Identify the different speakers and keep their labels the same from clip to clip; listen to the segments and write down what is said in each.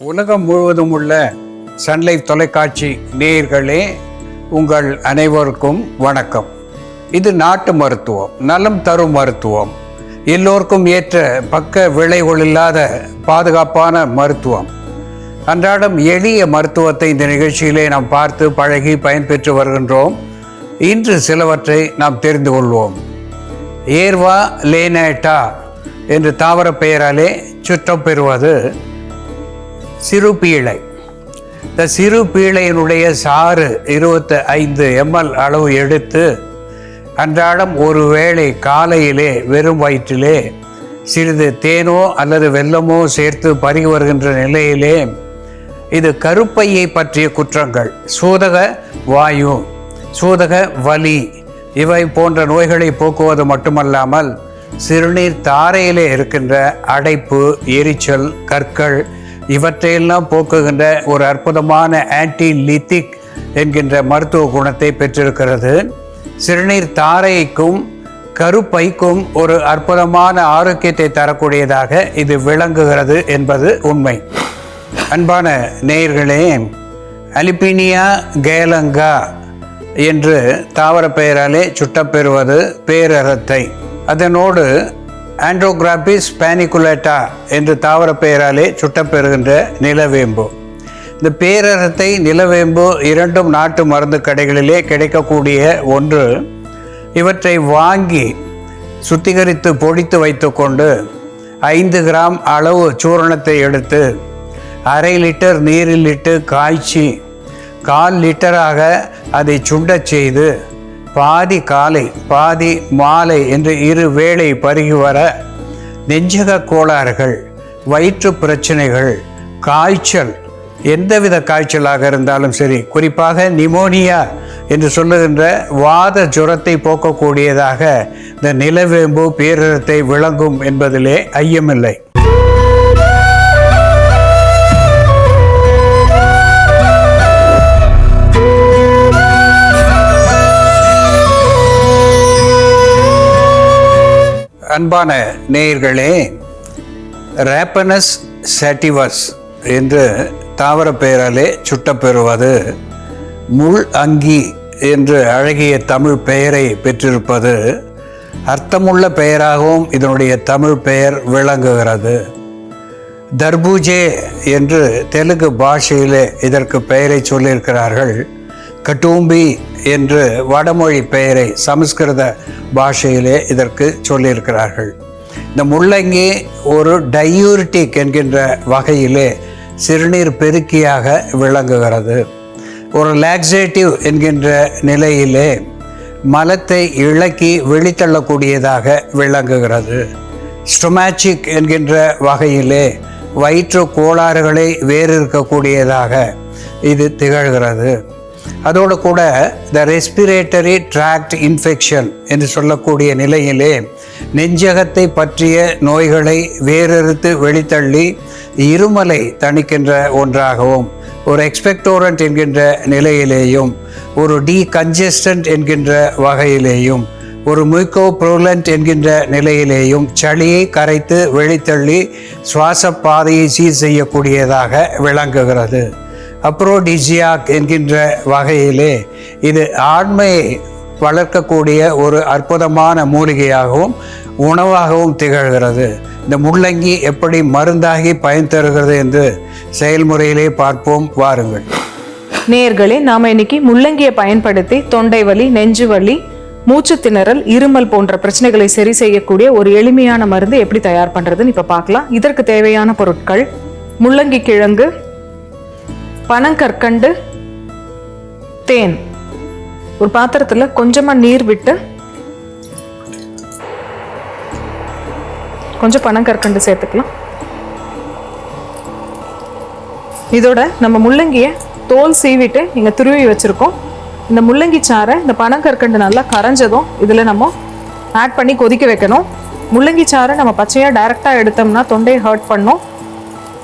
Speaker 1: உலகம் முழுவதும் உள்ள சன்லைஃப் தொலைக்காட்சி நேயர்களே உங்கள் அனைவருக்கும் வணக்கம். இது நாட்டு மருத்துவம் நலம் தரும் மருத்துவம். எல்லோருக்கும் ஏற்ற பக்க விளைவுகள் இல்லாத பாதுகாப்பான மருத்துவம். அன்றாடம் எளிய மருத்துவத்தை இந்த நிகழ்ச்சியிலே நாம் பார்த்து பழகி பயன்பெற்று வருகின்றோம். இன்று சிலவற்றை நாம் தெரிந்து கொள்வோம். ஏர்வா லேனேட்டா என்று தாவர பெயராலே சுற்றம் பெறுவது சிறு பீளை இந்த சிறு பீளையினுடைய சாறு இருபத்தி ஐந்து எம்எல் அளவு எடுத்து அன்றாடம் ஒரு வேளை காலையிலே வெறும் வயிற்றிலே சிறிது தேனோ அல்லது வெல்லமோ சேர்த்து பருகி வருகின்ற நிலையிலே இது கருப்பையை பற்றிய குற்றங்கள். சூதக வாயு சூதக வலி இவை போன்ற நோய்களை போக்குவது மட்டுமல்லாமல் சிறுநீர் தாரையிலே இருக்கின்ற அடைப்பு எரிச்சல் கற்கள் இவற்றையெல்லாம் போக்குகின்ற ஒரு அற்புதமான ஆன்டி லித்திக் என்கின்ற மருத்துவ குணத்தை பெற்றிருக்கிறது. சிறுநீர் தாரைக்கும் கருப்பைக்கும் ஒரு அற்புதமான ஆரோக்கியத்தை தரக்கூடியதாக இது விளங்குகிறது என்பது உண்மை. அன்பான நேயர்களே அலிபினியா கேலங்கா என்று தாவர பெயராலே சுட்டப்பெறுவது பேரரத்தை அதனோடு ஆண்ட்ரோகிராபிஸ் பேனிகுலேட்டா என்று தாவர பெயராலே சுட்டப்பெறுகின்ற நிலவேம்பு. இந்த பேரரத்தை நிலவேம்பு இரண்டும் நாட்டு மருந்து கடைகளிலே கிடைக்கக்கூடிய ஒன்று. இவற்றை வாங்கி சுத்திகரித்து பொடித்து வைத்துக்கொண்டு ஐந்து கிராம் அளவு சூரணத்தை எடுத்து அரை லிட்டர் நீரில் இட்டு காய்ச்சி கால் லிட்டராக அதை சுண்டச் செய்து பாதி காலை பாதி மாலை என்று இரு வேளை பருகி வர நெஞ்சக கோளாறுகள் வயிற்று பிரச்சனைகள் காய்ச்சல் எந்தவித காய்ச்சலாக இருந்தாலும் சரி குறிப்பாக நிமோனியா என்று சொல்லுகின்ற வாத ஜுரத்தை போக்கக்கூடியதாக இந்த நிலவேம்பு பேரரத்தை விளங்கும் என்பதிலே ஐயமில்லை. அன்பான நேயர்களே ரேப்பனஸ் சாட்டிவஸ் என்று தாவர பெயராலே சுட்டப்பெறுவது முள் அங்கி என்று அழகிய தமிழ் பெயரை பெற்றிருப்பது அர்த்தமுள்ள பெயராகவும் இதனுடைய தமிழ் பெயர் விளங்குகிறது. தர்பூஜே என்று தெலுங்கு பாஷையிலே இதற்கு பெயரை சொல்லியிருக்கிறார்கள். கட்டூம்பி என்று வடமொழி பெயரை சமஸ்கிருத பாஷையிலே இதற்கு சொல்லியிருக்கிறார்கள். இந்த முள்ளங்கி ஒரு டையூரிட்டிக் என்கின்ற வகையிலே சிறுநீர் பெருக்கியாக விளங்குகிறது. ஒரு லாக்ஸேட்டிவ் என்கின்ற நிலையிலே மலத்தை இழக்கி வெளித்தள்ளக்கூடியதாக விளங்குகிறது. ஸ்டொமாச்சிக் என்கின்ற வகையிலே வயிற்று கோளாறுகளை வேறு இருக்கக்கூடியதாக இது திகழ்கிறது. அதோடு கூட த ரெஸ்பிரேட்டரி ட்ராக்ட் இன்ஃபெக்ஷன் என்று சொல்லக்கூடிய நிலையிலே நெஞ்சகத்தை பற்றிய நோய்களை வேறறுத்து வெளித்தள்ளி இருமலை தணிக்கின்ற ஒன்றாகவும் ஒரு எக்ஸ்பெக்டோரண்ட் என்கின்ற நிலையிலேயும் ஒரு டீகன்ஜஸ்டன்ட் என்கின்ற வகையிலேயும் ஒரு முய்கோ புரோலண்ட் என்கின்ற நிலையிலேயும் சளியை கரைத்து வெளித்தள்ளி சுவாச பாதையை சீர் செய்யக்கூடியதாக விளங்குகிறது. அப்ரோடிஜியாக் என்கின்ற வகையிலே இது ஆண்மையை வளர்க்கக்கூடிய ஒரு அற்புதமான மூலிகையாகவும் உணவாகவும் திகழ்கிறது. இந்த முள்ளங்கி எப்படி மருந்தாகி பயன் தருகிறது என்று செயல்முறையிலே பார்ப்போம் வாருங்கள்.
Speaker 2: நேர்களே நாம் இன்னைக்கு முள்ளங்கியை பயன்படுத்தி தொண்டை வலி நெஞ்சு வலி மூச்சு திணறல் இருமல் போன்ற பிரச்சனைகளை சரி செய்யக்கூடிய ஒரு எளிமையான மருந்து எப்படி தயார் பண்ணுறதுன்னு இப்போ பார்க்கலாம். இதற்கு தேவையான பொருட்கள் முள்ளங்கி கிழங்கு பனங்கற்கண்டு தேன். ஒரு பாத்திரத்தில் கொஞ்சமாக நீர் விட்டு கொஞ்சம் பனங்கற்கண்டு சேர்த்துக்கலாம். இதோட நம்ம முள்ளங்கியை தோல் சீவிட்டு இங்கே துருவி வச்சுருக்கோம். இந்த முள்ளங்கி சாறை இந்த பனங்கற்கண்டு நல்லா கரைஞ்சதும் இதில் நம்ம ஆட் பண்ணி கொதிக்க வைக்கணும். முள்ளங்கி சாறை நம்ம பச்சையாக டைரெக்டாக எடுத்தோம்னா தொண்டையை ஹர்ட் பண்ணும்.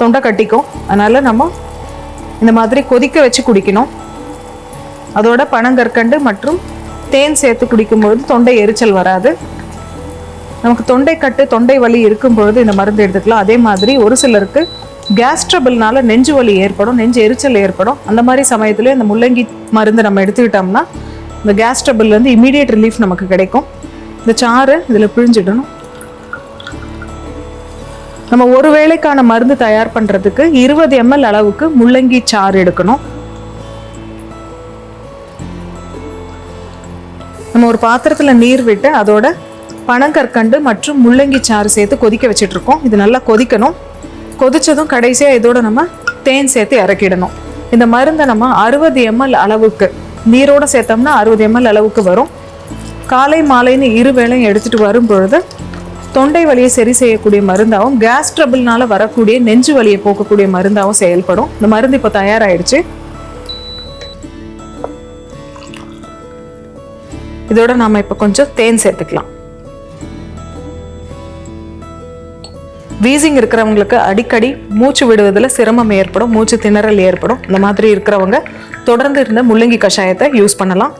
Speaker 2: தொண்டை கட்டிக்கும். அதனால் நம்ம இந்த மாதிரி கொதிக்க வச்சு குடிக்கணும். அதோட பனங்கற்கண்டு மற்றும் தேன் சேர்த்து குடிக்கும்பொழுது தொண்டை எரிச்சல் வராது. நமக்கு தொண்டை கட்டு தொண்டை வலி இருக்கும்பொழுது இந்த மருந்து எடுத்துக்கலாம். அதே மாதிரி ஒரு சிலருக்கு கேஸ் ட்ரபிள்னால நெஞ்சு வலி ஏற்படும் நெஞ்சு எரிச்சல் ஏற்படும். அந்த மாதிரி சமயத்துல இந்த முள்ளங்கி மருந்து நம்ம எடுத்துக்கிட்டோம்னா இந்த கேஸ் ட்ரபிள்லேருந்து இமீடியட் ரிலீஃப் நமக்கு கிடைக்கும். இந்த சாறு இதில் பிழிஞ்சிடணும். நம்ம ஒரு வேளைக்கான மருந்து தயார் பண்ணுறதுக்கு இருபது எம்எல் அளவுக்கு முள்ளங்கி சாறு எடுக்கணும். நம்ம ஒரு பாத்திரத்தில் நீர் விட்டு அதோட பனங்கற்கண்டு மற்றும் முள்ளங்கி சாறு சேர்த்து கொதிக்க வச்சிட்ருக்கோம். இது நல்லா கொதிக்கணும். கொதித்ததும் கடைசியாக இதோட நம்ம தேன் சேர்த்து இறக்கிடணும். இந்த மருந்தை நம்ம அறுபது எம்எல் அளவுக்கு நீரோடு சேர்த்தோம்னா அறுபது எம்எல் அளவுக்கு வரும். காலை மாலைன்னு இரு வேளையும் எடுத்துகிட்டு வரும் பொழுது தொண்டை வலியை சரி செய்யக்கூடிய மருந்தாகவும் கேஸ் ட்ரபிள்னால வரக்கூடிய நெஞ்சு வலியை போக்கக்கூடிய மருந்தாகவும் செயல்படும். இந்த மருந்து இப்போ தயாராகிடுச்சு இதோட நாம இப்போ கொஞ்சம் தேன் சேர்த்துக்கலாம். வீசிங் இருக்கிறவங்களுக்கு அடிக்கடி மூச்சு விடுவதில் சிரமம் ஏற்படும் மூச்சு திணறல் ஏற்படும். இந்த மாதிரி இருக்கிறவங்க தொடர்ந்து இருந்த முள்ளங்கி கஷாயத்தை யூஸ் பண்ணலாம்.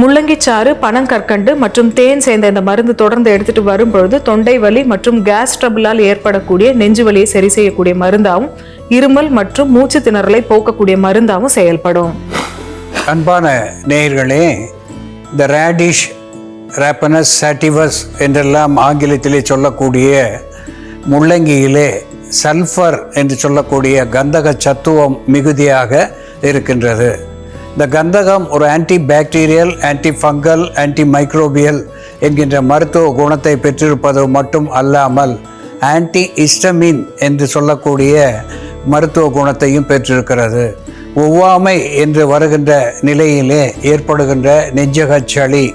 Speaker 2: முள்ளங்கி சாறு பனங்கற்கண்டு மற்றும் தேன் சேர்ந்த இந்த மருந்து தொடர்ந்து எடுத்துட்டு வரும்பொழுது தொண்டை வலி மற்றும் கேஸ் ட்ரபிளால் ஏற்படக்கூடிய நெஞ்சு வலியை சரி செய்யக்கூடிய மருந்தாகவும் இருமல் மற்றும் மூச்சு திணறலை போக்கக்கூடிய மருந்தாகவும் செயல்படும்.
Speaker 1: அன்பான நேயர்களே இந்த ரேடிஷ் ரேப்பனஸ் சாட்டிவஸ் என்றெல்லாம் ஆங்கிலத்திலே சொல்லக்கூடிய முள்ளங்கியிலே சல்ஃபர் என்று சொல்லக்கூடிய கந்தக சத்துவம் மிகுதியாக இருக்கின்றது. இந்த கந்தகம் ஒரு anti bacterial anti fungal anti microbial என்கின்ற மருத்துவ குணத்தை பெற்றிருப்பது மட்டும் அல்லாமல் ஆன்டி இஸ்டமின் என்று சொல்லக்கூடிய மருத்துவ குணத்தையும் பெற்றிருக்கிறது. ஒவ்வாமை என்று வருகின்ற நிலையிலே ஏற்படுகின்ற நெஞ்சகச் சளி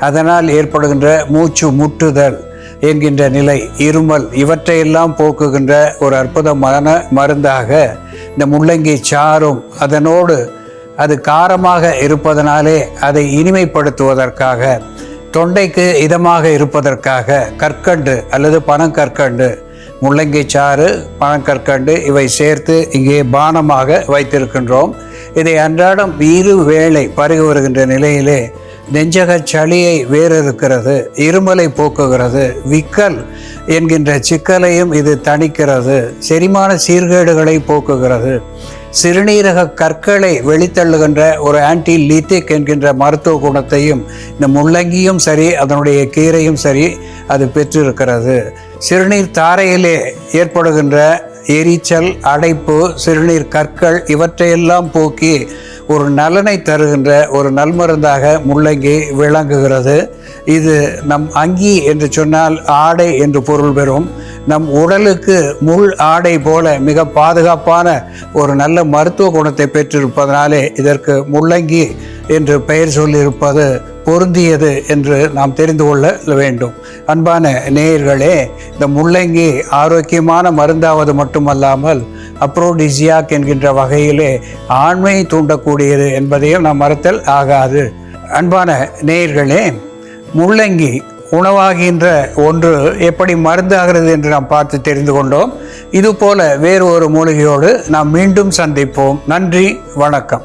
Speaker 1: அதனால் ஏற்படுகின்ற மூச்சு முட்டுதல் என்கின்ற நிலை இருமல் இவற்றையெல்லாம் போக்குகின்ற ஒரு அற்புதமான மருந்தாக இந்த முள்ளங்கி சாறும் அதனோடு அது காரமாக இருப்பதனாலே அதை இனிமைப்படுத்துவதற்காக தொண்டைக்கு இதமாக இருப்பதற்காக கற்கண்டு அல்லது பனங்கற்கண்டு முள்ளங்கி சாறு பனங்கற்கண்டு இவை சேர்த்து இங்கே பானமாக வைத்திருக்கின்றோம். இதை அன்றாடம் இரு வேளை பருகி வருகின்ற நிலையிலே நெஞ்சகச் சளியை வேறிருக்கிறது இருமலை போக்குகிறது விக்கல் என்கின்ற சிக்கலையும் இது தணிக்கிறது செரிமான சீர்கேடுகளை போக்குகிறது. சிறுநீரக கற்களை வெளித்தள்ளுகின்ற ஒரு ஆன்டி லீத்திக் என்கின்ற மருத்துவ குணத்தையும் இந்த முள்ளங்கியும் சரி அதனுடைய கீரையும் சரி அது பெற்றிருக்கிறது. சிறுநீர் தாரையிலே ஏற்படுகின்ற எரிச்சல் அடைப்பு சிறுநீர் கற்கள் இவற்றையெல்லாம் போக்கி ஒரு நலனை தருகின்ற ஒரு நல்மருந்தாக முள்ளங்கி விளங்குகிறது. இது நம் அங்கி என்று சொன்னால் ஆடை என்று பொருள் பெறும். நம் உடலுக்கு முள் ஆடை போல மிக பாதுகாப்பான ஒரு நல்ல மருத்துவ குணத்தை பெற்றிருப்பதனாலே இதற்கு முள்ளங்கி என்று பெயர் சொல்லியிருப்பது பொருந்தியது என்று நாம் தெரிந்து கொள்ள வேண்டும். அன்பான நேயர்களே இந்த முள்ளங்கி ஆரோக்கியமான மருந்தாவது மட்டுமல்லாமல் அப்ரோடிசியாக் என்கின்ற வகையிலே ஆண்மை தூண்டக்கூடியது என்பதையும் நாம் மறத்தல் ஆகாது. அன்பான நேயர்களே முள்ளங்கி உணவாகின்ற ஒன்று எப்படி மருந்தாகிறது என்று நாம் பார்த்து தெரிந்து கொண்டோம். இதுபோல வேறு ஒரு மூலிகையோடு நாம் மீண்டும் சந்திப்போம். நன்றி வணக்கம்.